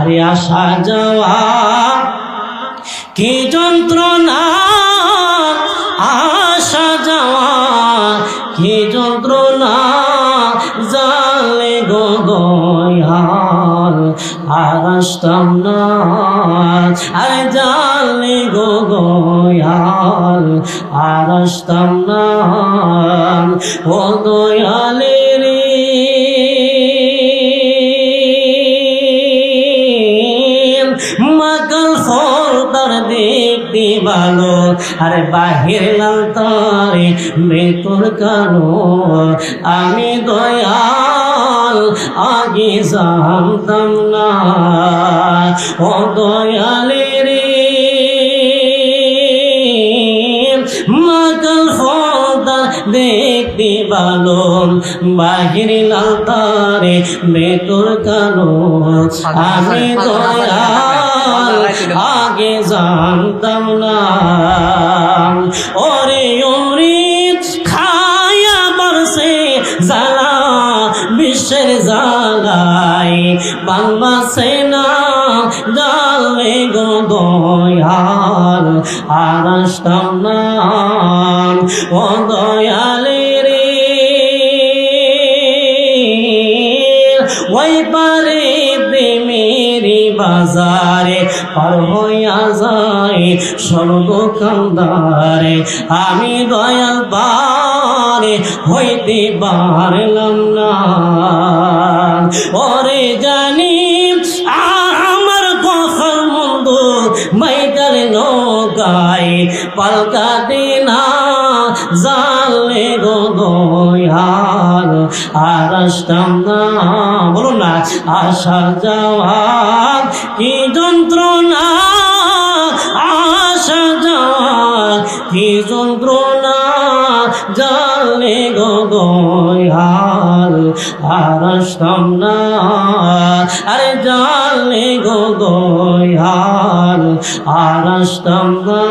আরে আসা যাওয়া, কি যন্ত্রণা? আসা যাওয়া, কি যন্ত্রণা? জালে গো আর আসতাম না। আরে জালে গো আর আসতাম না। ও দয়ালে রে দেখতে ভালো আরে বাহির লাল তারে মৃত্যুর কালো আমি দয়াল আগে জানতাম না। ও দয়ালে রে মাকাল ফলদার দেখতে ভালো বাহির লাল তারে মৃত্যুর কালো আমি দয়াল আগে জানতাম না। ওরে ওরে খায়া বরসে জালা বিশ্বের জালাই বাংলা সেনা জালে গো দয়াল, আর আসতাম না। ও দয়ালে ওই পারে বাজারে পার হইয়া যায় সর্বকান্দারে আমি দয়াল বারে হইতে পারলাম না। ওরে জানি আমার কখন মন্দ মাইকাল নৌকায় পালকা দিনা জালে গো দয়াল আর আসতাম না। বলুন না আসা যাওয়া কি যন্ত্রণা? আসা যাওয়া কি যন্ত্রণা? জালে গো দয়াল আর আসতাম না। আরে জালে গো দয়াল আর আসতাম না।